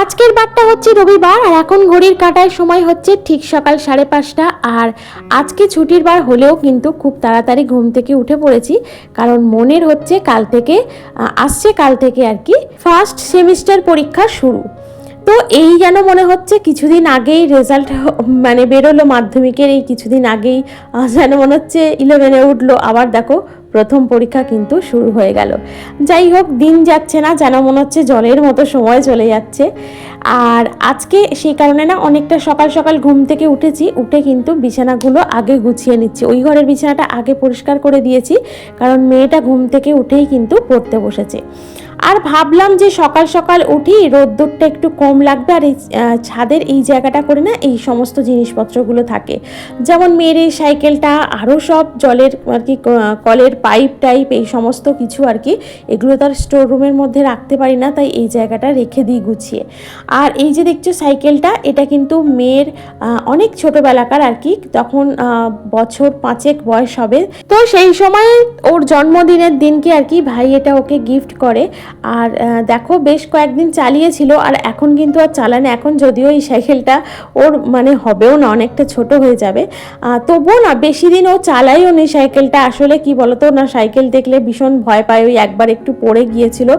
আজকের বারটা হচ্ছে রবিবার আর এখন ঘড়ির কাটায় সময় হচ্ছে ঠিক সকাল সাড়ে পাঁচটা। আর আজকে ছুটির বার হলেও কিন্তু খুব তাড়াতাড়ি ঘুম থেকে উঠে পড়েছি, কারণ মনের হচ্ছে কাল থেকে আসছে কাল থেকে আর কি। ফার্স্ট সেমিস্টার পরীক্ষা শুরু। তো এই যেন মনে হচ্ছে কিছুদিন আগেই রেজাল্ট মানে বেরোলো মাধ্যমিকের, এই কিছুদিন আগেই যেন মনে হচ্ছে ইলেভেনে উঠল। আবার দেখো, প্রথম পরীক্ষা কিন্তু শুরু হয়ে গেল। যাই হোক, দিন যাচ্ছে না, যেন মনে হচ্ছে জলের মতো সময় চলে যাচ্ছে। আর আজকে সেই কারণে না, অনেকটা সকাল সকাল ঘুম থেকে উঠেছি, উঠে কিন্তু বিছানাগুলো আগে গুছিয়ে নিচ্ছি। ওই ঘরের বিছানাটা আগে পরিষ্কার করে দিয়েছি, কারণ মেয়েটা ঘুম থেকে উঠেই কিন্তু পড়তে বসেছে। আর ভাবলাম যে সকাল সকাল উঠি, রোদ্দুরটা একটু কম লাগবে আর এই ছাদের এই জায়গাটা করে না এই সমস্ত জিনিসপত্রগুলো থাকে। যেমন মেয়ের এই সাইকেলটা আরও সব জলের আর কি কলের পাইপ টাইপ এই সমস্ত কিছু আর কি, এগুলো তার স্টোর রুমের মধ্যে রাখতে পারি না, তাই এই জায়গাটা রেখে দিই গুছিয়ে। আর এই যে দেখছ সাইকেলটা, এটা কিন্তু মেয়ের অনেক ছোটোবেলাকার আর কি, তখন বছর পাঁচেক বয়স হবে। তো সেই সময় ওর জন্মদিনের দিনকে আর কি ভাই এটা ওকে গিফট করে। আর দেখো বেশ কয়েকদিন চালিয়েছিল আর এখন কিন্তু আর চালানে, এখন যদিও এই সাইকেলটা ওর মানে হবেও না, অনেকটা ছোট হয়ে যাবে। তবুও না, বেশি দিন ও চালাইও নি সাইকেলটা। আসলে কি বলতো না, সাইকেল দেখলে ভীষণ ভয় পায়, ওই একবার একটু পড়ে গিয়েছিল।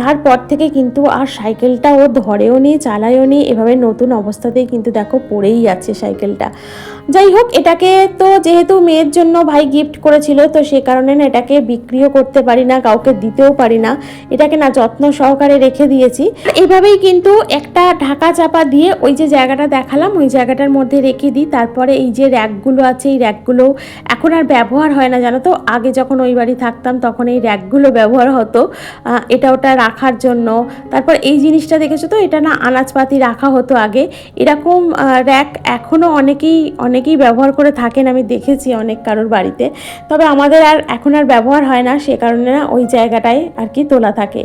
তারপর থেকে কিন্তু আর সাইকেলটা ও ধরেও নি চালায়ও নি এভাবে নতুন অবস্থাতেই কিন্তু দেখো পড়েই আছে সাইকেলটা। যাই হোক, এটাকে তো যেহেতু মেয়ের জন্য ভাই গিফট করেছিল, তো সে কারণে না এটাকে বিক্রিও করতে পারি না, কাউকে দিতেও পারি না। এটাকে না, যত্ন সহকারে রেখে দিয়েছি। এইভাবেই কিন্তু একটা ঢাকা চাপা দিয়ে ওই যে জায়গাটা দেখালাম, ওই জায়গাটার মধ্যে রেখে দিই। তারপরে এই যে র্যাকগুলো আছে, এই র্যাকগুলো এখন আর ব্যবহার হয় না, জানো তো? আগে যখন ওই বাড়ি থাকতাম, তখন এই র্যাকগুলো ব্যবহার হতো। এটা ওটা রাখার জন্য। তারপর এই জিনিসটা দেখেছ তো? এটা না আনাজপাতি রাখা হতো আগে। এরকম র্যাক এখনও অনেকেই অনেকেই ব্যবহার করে থাকেন, আমি দেখেছি অনেক কারোর বাড়িতে। তবে আমাদের আর এখন আর ব্যবহার হয় না, সে কারণে না ওই জায়গাটায় আর কি তোলা থাকে।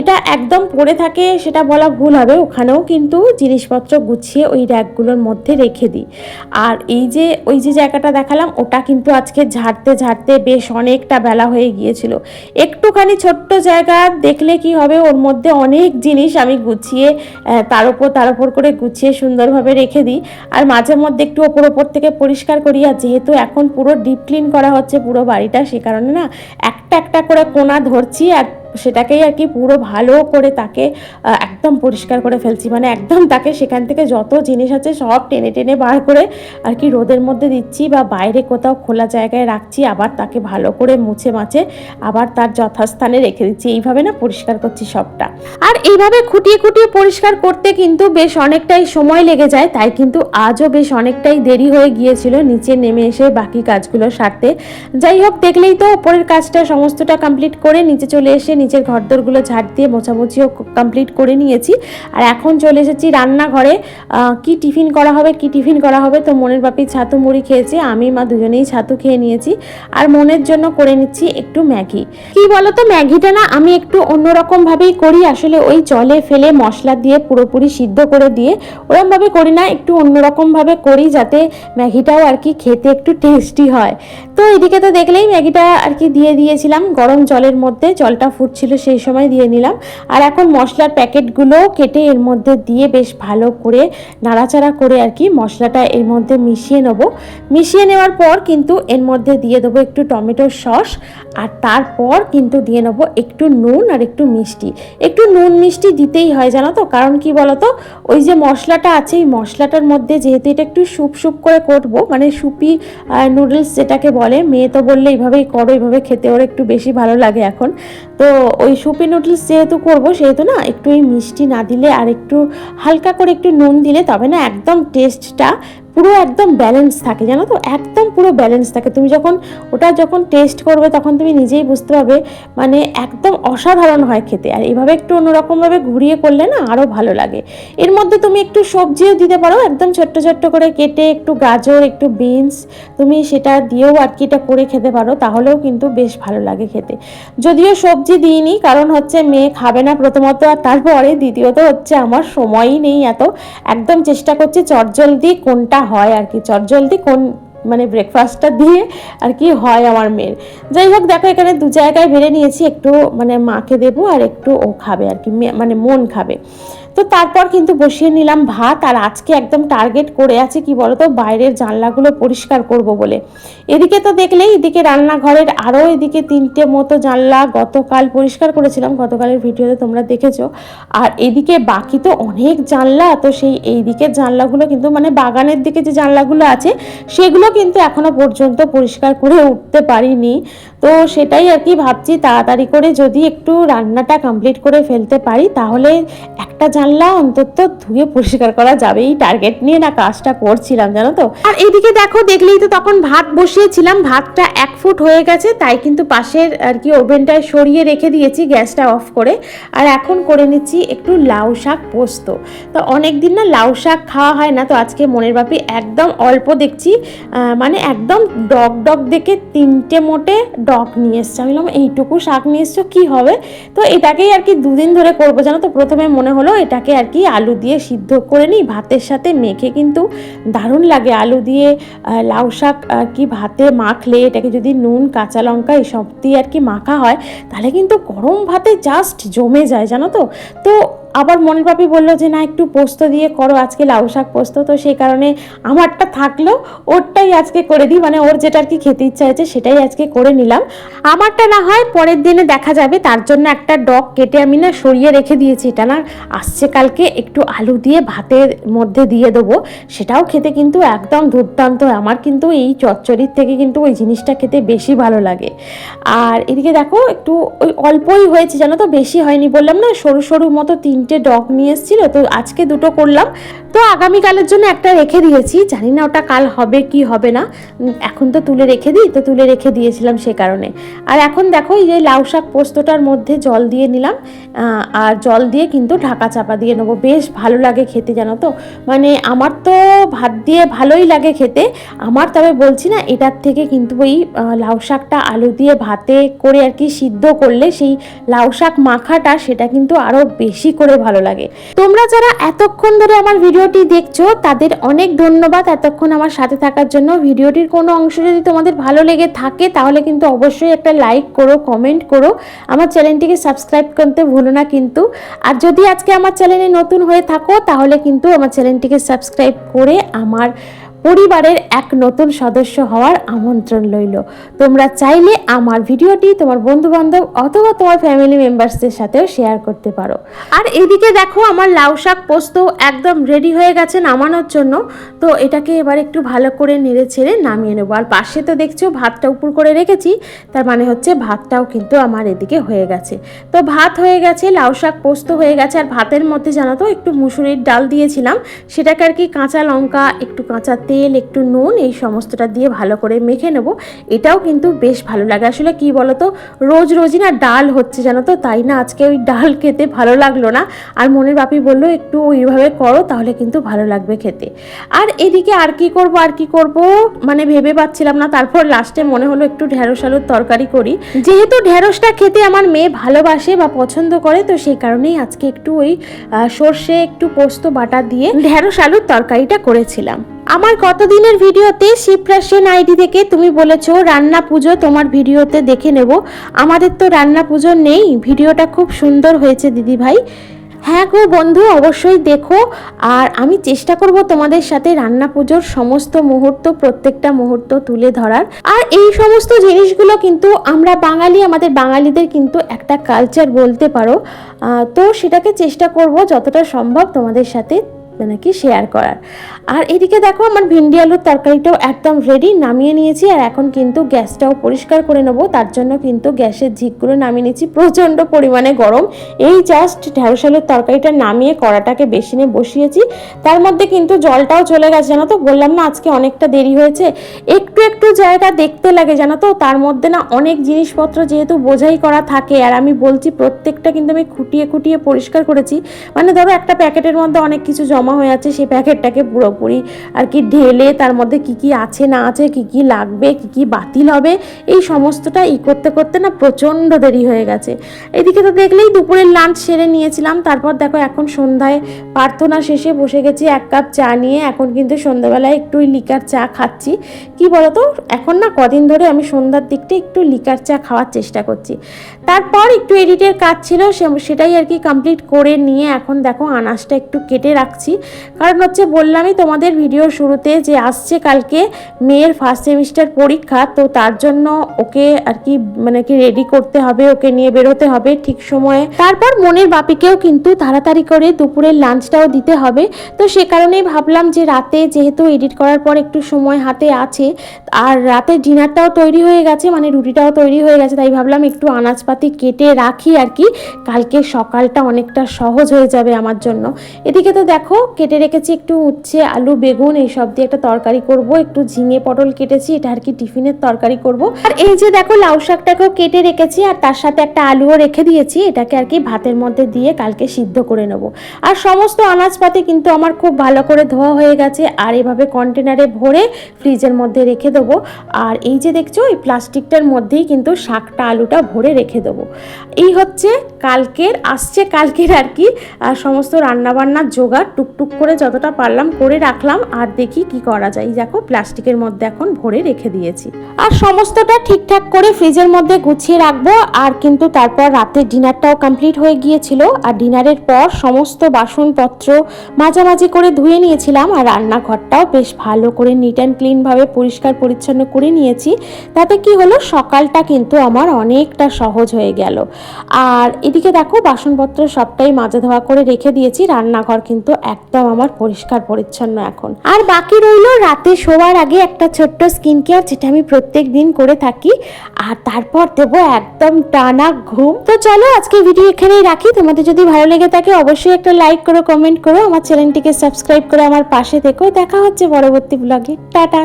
এটা একদম পড়ে থাকে, সেটা বলা ভুল হবে, ওখানেও কিন্তু জিনিসপত্র গুছিয়ে ওই র্যাকগুলোর মধ্যে রেখে দিই। আর এই যে, ওই যে জায়গাটা দেখালাম, ওটা কিন্তু আজকে ঝাড়তে ঝাড়তে বেশ অনেকটা বেলা হয়ে গিয়েছিল। একটুখানি ছোট্ট জায়গা, দেখলে কি হবে, ওর মধ্যে অনেক জিনিস আমি গুছিয়ে তার ওপর তার ওপর করে গুছিয়ে সুন্দরভাবে রেখে দিই। আর মাঝে মধ্যে একটু ওপর ওপর থেকে পরিষ্কার করি, আর যেহেতু এখন পুরো ডিপ ক্লিন করা হচ্ছে পুরো বাড়িটা, সে কারণে না, একটা একটা করে কোনা ধরছি, আর সেটাকেই আর কি পুরো ভালো করে তাকে একদম পরিষ্কার করে ফেলছি। মানে একদম তাকে সেখান থেকে যত জিনিস আছে সব টেনে টেনে বার করে আর কি রোদের মধ্যে দিচ্ছি বা বাইরে কোথাও খোলা জায়গায় রাখছি, আবার তাকে ভালো করে মুছে মাছে আবার তার যথাস্থানে রেখে দিচ্ছি। এইভাবে না পরিষ্কার করছি সবটা। আর এইভাবে খুঁটিয়ে খুঁটিয়ে পরিষ্কার করতে কিন্তু বেশ অনেকটাই সময় লেগে যায়, তাই কিন্তু আজও বেশ অনেকটাই দেরি হয়ে গিয়েছিল নিচে নেমে এসে বাকি কাজগুলো সারতে। যাই হোক, দেখলেই তো ওপরের কাজটা সমস্তটা কমপ্লিট করে নিচে চলে এসে নিচের ঘরদোরগুলো ঝাড় দিয়ে মোছামুছিও কমপ্লিট করে নিয়েছি। আর এখন চলে এসেছি রান্নাঘরে। কি টিফিন করা হবে, কি টিফিন করা হবে? তো মনের বাপি ছাতু মুড়ি খেয়েছে, আমি, মা দুজনেই ছাতু খেয়ে নিয়েছি। আর মনের জন্য করে নিচ্ছি একটু ম্যাগি। কি বলতো, ম্যাগিটা না আমি একটু অন্যরকম ভাবেই করি। আসলে ওই জলে ফেলে মশলা দিয়ে পুরোপুরি সিদ্ধ করে দিয়ে ওরমভাবে করি না, একটু অন্যরকম ভাবে করি যাতে ম্যাগিটাও আর কি খেতে একটু টেস্টি হয়। তো এদিকে তো দেখলেই ম্যাগিটা আর কি দিয়ে দিয়েছিলাম। গরম জলের মধ্যে জলটা ফুটছিল সেই সময় দিয়ে নিলাম। আর এখন মশলার প্যাকেটগুলো কেটে এর মধ্যে দিয়ে বেশ ভালো করে নাড়াচাড়া করে আর কি মশলাটা এর মধ্যে মিশিয়ে নেব। মিশিয়ে নেওয়ার পর কিন্তু এর মধ্যে দিয়ে দেবো একটু টমেটোর সস আর তারপর কিন্তু দিয়ে নেব একটু নুন আর একটু মিষ্টি। একটু নুন মিষ্টি দিতেই হয় জানো তো? কারণ কি বলতো? ওই যে মশলাটা আছে, এই মশলাটার মধ্যে যেহেতু এটা একটু স্যুপ স্যুপ করে করব মানে সুপি নুডলস যেটাকে বলে, মেয়ে তো বললে এইভাবেই করো, এইভাবে খেতে ওর একটু বেশি ভালো লাগে এখন। তো ওই সুপি নুডলস যেহেতু করব, সেহেতু না একটু এই মিষ্টি না দিলে আর একটু হালকা করে একটু নুন দিলে তবে না একদম টেস্টটা পুরো একদম ব্যালেন্স থাকে, জানো তো? একদম পুরো ব্যালেন্স থাকে। তুমি যখন ওটা যখন টেস্ট করবে, তখন তুমি নিজেই বুঝতে পারবে মানে একদম অসাধারণ হয় খেতে। আর এভাবে একটু অন্যরকমভাবে ঘুরিয়ে করলে না আরও ভালো লাগে। এর মধ্যে তুমি একটু সবজিও দিতে পারো, একদম ছোট্ট ছোট্ট করে কেটে একটু গাজর, একটু বিনস তুমি সেটা দিয়েও আর কি এটা করে খেতে পারো, তাহলেও কিন্তু বেশ ভালো লাগে খেতে। যদিও সবজি দিইনি, কারণ হচ্ছে মেয়ে খাবে না প্রথমত, আর তারপরে দ্বিতীয়ত হচ্ছে আমার সময়ই নেই এত। একদম চেষ্টা করছি চটজলদি কোনটা হয় আর কি। চটজলদি কোন মানে ব্রেকফাস্টটা দিয়ে আর কি হয় আমার মেয়ের। যাই হোক, দেখো এখানে দু জায়গায় বেড়ে নিয়েছি। একটু মানে মাকে দেবো আর একটু ও খাবে আর কি। মানে মন খাবে। তো তারপর কিন্তু বসিয়ে নিলাম ভাত আর আজকে একদম টার্গেট করে আছে কি বলতো বাইরের জানলাগুলো পরিষ্কার করব বলে। এদিকে তো দেখলেই এদিকে রান্নাঘরের আরও এদিকে তিনটে মতো জানলা গতকাল পরিষ্কার করেছিলাম, গতকালের ভিডিওতে তোমরা দেখেছ। আর এদিকে বাকি তো অনেক জানলা, তো সেই এই দিকের জানলাগুলো কিন্তু মানে বাগানের দিকে যে জানলাগুলো আছে, সেগুলো কিন্তু এখনও পর্যন্ত পরিষ্কার করে উঠতে পারিনি। তো সেটাই আর কি ভাবছি, তাড়াতাড়ি করে যদি একটু রান্নাটা কমপ্লিট করে ফেলতে পারি, তাহলে একটা অন্তত ধুয়ে পরিষ্কার করা যাবে এই টার্গেট নিয়ে না কাজটা করছিলাম, জানো তো? আর এদিকে দেখো, দেখলেই তো তখন ভাত বসিয়েছিলাম। ভাতটা এক ফুট হয়ে গেছে, তাই কিন্তু পাশের আর কি ওভেনটায় সরিয়ে রেখে দিয়েছি গ্যাসটা অফ করে। আর এখন করে নিচ্ছি একটু লাউ শাক পোস্ত। তো অনেক দিন না লাউ শাক খাওয়া হয় না, তো আজকে মনের বাপি একদম অল্প দেখছি। মানে একদম ডগ ডগ দেখে তিনটে মোটে ডগ নিয়ে এসছে। আমি বললাম এইটুকু শাক নিয়ে এসছো, কী হবে? তো এটাকেই আর কি দুদিন ধরে করব, জানো তো? প্রথমে মনে হলো এটাকে আর কি আলু দিয়ে সিদ্ধ করে নিই। ভাতের সাথে মেখে কিন্তু দারুণ লাগে। আলু দিয়ে লাউ শাক আর কি ভাতে মাখলে এটাকে যদি নুন, কাঁচা লঙ্কা এসব দিয়ে আর কি মাখা হয়, তাহলে কিন্তু গরম ভাতে জাস্ট জমে যায়, জানো তো? তো আবার মনের পাপি বলল যে, না, একটু পোস্ত দিয়ে করো, আজকে লাউ শাক পোস্ত তো সেই কারণে আমারটা থাকল, ওরটাই আজকে করে দিই মানে ওর যেটা আর কি খেতে ইচ্ছা হয়েছে সেটাই আজকে করে নিলাম আমারটা না হয় পরের দিনে দেখা যাবে, তার জন্য একটা ডগ কেটে আমি না সরিয়ে রেখে দিয়েছি, এটা না আসছে কালকে, একটু আলু দিয়ে ভাতের মধ্যে দিয়ে দেবো, সেটাও খেতে কিন্তু একদম দুর্দান্ত। আমার কিন্তু এই চচ্চড়ির থেকে কিন্তু ওই জিনিসটা খেতে বেশি ভালো লাগে আর এদিকে দেখো, একটু ওই অল্পই হয়েছে, জানো তো, বেশি হয়নি বললাম না, সরু সরু মতো তিনটে ডগ নিয়ে এসেছিল, তো আজকে দুটো করলাম। তো আগামীকালের জন্য একটা রেখে দিয়েছি, জানি না ওটা কাল হবে কি হবে না। এখন তো তুলে রেখে দিই, তো তুলে রেখে দিয়েছিলাম সে কারণে। আর এখন দেখো, এই যে লাউ শাক পোস্তটার মধ্যে জল দিয়ে নিলাম আর জল দিয়ে কিন্তু ঢাকা চাপা দিয়ে নেব। বেশ ভালো লাগে খেতে, জানো তো? মানে আমার তো ভাত দিয়ে ভালোই লাগে খেতে। আমার তবে বলছি না, এটার থেকে কিন্তু ওই লাউ শাকটা আলু দিয়ে ভাতে করে আর কি সিদ্ধ করলে সেই লাউ শাক মাখাটা, সেটা কিন্তু আরও বেশি করে ভালো লাগে। তোমরা যারা এতক্ষণ ধরে আমার ভিডিওটি দেখছ, তাদের অনেক ধন্যবাদ এতক্ষণ আমার সাথে থাকার জন্য। ভিডিওটির কোনো অংশ যদি তোমাদের ভালো লেগে থাকে, তাহলে কিন্তু অবশ্যই একটা লাইক করো কমেন্ট করো। আমার চ্যানেলটিকে সাবস্ক্রাইব করতে ভুলো না কিন্তু। আর যদি আজকে আমার চ্যানেলে নতুন হয়ে থাকো, তাহলে কিন্তু আমার চ্যানেলটিকে সাবস্ক্রাইব করে আমার পরিবারের এক নতুন সদস্য হওয়ার আমন্ত্রণ রইল তোমরা চাইলে আমার ভিডিওটি তোমার বন্ধু বান্ধব অথবা তোমার ফ্যামিলি মেম্বার্সদের সাথেও শেয়ার করতে পারো। আর এদিকে দেখো, আমার লাউ শাক পোস্ত একদম রেডি হয়ে গেছে নামানোর জন্য। তো এটাকে এবার একটু ভালো করে নেড়ে ছেড়ে নামিয়ে নেব। আর পাশে তো দেখছ, ভাতটা উপর করে রেখেছি। তার মানে হচ্ছে ভাতটাও কিন্তু আমার এদিকে হয়ে গেছে। তো ভাত হয়ে গেছে, লাউ শাক পোস্ত হয়ে গেছে। আর ভাতের মধ্যে জানো তো, একটু মুসুরির ডাল দিয়েছিলাম। সেটাকে আর কি কাঁচা লঙ্কা, একটু কাঁচা তেল একটু নুন, এই সমস্তটা দিয়ে ভালো করে মেখে নেব। এটাও কিন্তু বেশ ভালো লাগে। আসলে কি বলতো, রোজ রোজই না ডাল হচ্ছে, জানো তো? তাই না আজকে ওই ডাল খেতে ভালো লাগল না। আর মনের বাপি বলল, একটু ওইভাবে করো, তাহলে কিন্তু ভালো লাগবে খেতে। আর এদিকে আর কি করব, আর কি করব? মানে ভেবে পাচ্ছিলাম না। তারপর লাস্টে মনে হলো, একটু ঢেঁড়স আলুর তরকারি করি। যেহেতু ঢেঁড়সটা খেতে আমার মেয়ে ভালোবাসে বা পছন্দ করে, তো সেই কারণেই আজকে একটু ওই সর্ষে, একটু পোস্ত, বাটা দিয়ে ঢেঁড়স আলুর তরকারিটা করেছিলাম। আমার গতদিনের ভিডিওতে শিবরাজ সেন আইডি থেকে তুমি বলেছ রান্না পুজো, তোমার ভিডিওতে দেখে নেব। আমাদের তো রান্না পুজো নেই, ভিডিওটা খুব সুন্দর হয়েছে দিদি ভাই। হ্যাঁ গো বন্ধু, অবশ্যই দেখো। আর আমি চেষ্টা করব তোমাদের সাথে রান্না পুজোর সমস্ত মুহূর্ত, প্রত্যেকটা মুহূর্ত তুলে ধরার। আর এই সমস্ত জিনিসগুলো কিন্তু আমরা বাঙালি, আমাদের বাঙালিদের কিন্তু একটা কালচার বলতে পারো। তো সেটাকে চেষ্টা করব যতটা সম্ভব তোমাদের সাথে মানে কি শেয়ার করার। আর এদিকে দেখো, আমার ভিন্ডি আলুর তরকারিটাও একদম রেডি নামিয়ে নিয়েছি। আর এখন কিন্তু গ্যাসটাও পরিষ্কার করে নেব। তার জন্য কিন্তু গ্যাসের ঝিকগুলো নামিয়ে নিয়েছি। প্রচণ্ড পরিমাণে গরম। এই জাস্ট ঢেঁড়স আলুর তরকারিটা নামিয়ে কড়াটাকে বেসিনে বসিয়েছি। তার মধ্যে কিন্তু জলটাও চলে গেছে, জানো তো? বললাম না, আজকে অনেকটা দেরি হয়েছে। একটু একটু জায়গা দেখতে লাগে, জানো তো? তার মধ্যে না অনেক জিনিসপত্র যেহেতু বোঝাই করা থাকে, আর আমি বলছি প্রত্যেকটা কিন্তু আমি খুঁটিয়ে খুঁটিয়ে পরিষ্কার করেছি। মানে ধরো একটা প্যাকেটের মধ্যে অনেক কিছু জমা হয়ে আছে, সেই প্যাকেটটাকে পুরোপুরি। আর কি ঢেলে তার মধ্যে কি কি আছে, না আছে, কি কি লাগবে, কি কি বাতিল হবে, এই সমস্তটা ই করতে করতে না প্রচণ্ড দেরি হয়ে গেছে। এদিকে তো দেখলেই দুপুরের লাঞ্চ সেরে নিয়েছিলাম। তারপর দেখো এখন সন্ধ্যায় প্রার্থনা শেষে বসে গেছি এক কাপ চা নিয়ে। এখন কিন্তু সন্ধ্যাবেলায় একটু লিকার চা খাচ্ছি। কি বলতো? এখন না কদিন ধরে আমি সন্ধ্যার দিকটা একটু লিকার চা খাওয়ার চেষ্টা করছি। তারপর একটু এডিটের কাজ ছিল সেটাই আর কি কমপ্লিট করে নিয়ে এখন দেখো আনাজটা একটু কেটে রাখছি। কারণ হচ্ছে বললামই তোমাদের ভিডিও শুরুতে যে আসছে কালকে মেয়ের ফার্স্ট সেমিস্টার পরীক্ষা, তো তার জন্য ওকে আর কি মানে কি রেডি করতে হবে, ওকে নিয়ে বেরোতে হবে ঠিক সময়ে। তারপর মনের বাপিকেও কিন্তু তাড়াতাড়ি করে দুপুরের লাঞ্চটাও দিতে হবে। তো সে কারণেই ভাবলাম যে রাতে যেহেতু এডিট করার পর একটু সময় হাতে আছে, আর রাতের ডিনারটাও তৈরি হয়ে গেছে মানে রুটিটাও তৈরি হয়ে গেছে, তাই ভাবলাম একটু আনাজপাতি কেটে রাখি আর কি। কালকে সকালটা অনেকটা সহজ হয়ে যাবে আমার জন্য। এদিকে তো দেখো, কেটে রেখেছি একটু উচ্ছে আলু, বেগুন এই সব দিয়ে একটা তরকারি করব। একটু ঝিঙে পটল কেটেছি, এটা আর কি টিফিনের তরকারি করব। আর এই যে দেখো, লাউ শাকটাকেও কেটে রেখেছি, আর তার সাথে একটা আলুও রেখে দিয়েছি। এটাকে আর কি ভাতের মধ্যে দিয়ে কালকে সিদ্ধ করে নেব। আর সমস্ত আনাজপাতি কিন্তু আমার খুব ভালো করে ধোয়া হয়ে গেছে, আর এভাবে কন্টেনারে ভরে ফ্রিজের মধ্যে রেখে দেবো। আর এই যে দেখছ, এই প্লাস্টিকটার মধ্যেই কিন্তু শাকটা, আলুটা ভরে রেখে দেবো। এই হচ্ছে কালকের, আসছে কালকের আর কি সমস্ত রান্নাবান্নার জোগাড়, টুকটুক করে যতটা পারলাম করে রাখলাম আর দেখি কি করা যায়। দেখো, প্লাস্টিকের মধ্যে এখন ভরে রেখে দিয়েছি। আর সমস্তটা ঠিকঠাক করে ফ্রিজের মধ্যে গুছিয়ে রাখব। আর কিন্তু তারপর রাতের ডিনারটাও কমপ্লিট হয়ে গিয়েছিল। আর ডিনারের পর সমস্ত বাসনপত্র মাঝামাঝি করে ধুয়ে নিয়েছিলাম। আর রান্নাঘরটাও বেশ ভালো করে নিট অ্যান্ড ক্লিনভাবে পরিষ্কার পরিচ্ছন্ন করে নিয়েছি। তাতে কি হলো, সকালটা কিন্তু আমার অনেকটা সহজ হয়ে গেল। আর এদিকে দেখো, বাসনপত্র সবটাই মাজা ধোয়া করে রেখে দিয়েছি। রান্নাঘর কিন্তু একদম আমার পরিষ্কার পরিচ্ছন্ন এখন। আর বাকি রইল রাতে শোয়ার আগে একটা ছোট্ট স্কিন কেয়ার যেটা আমি প্রত্যেক দিন করে থাকি, আর তারপর দেব একদম টানা ঘুম। তো চলো আজকে ভিডিও এখানেই রাখি। তোমাদের যদি ভালো লেগে থাকে অবশ্যই একটা লাইক করো কমেন্ট করো, আমার চ্যানেলটিকে সাবস্ক্রাইব করে আমার পাশে থেকো। দেখা হচ্ছে পরবর্তী ব্লগে টাটা!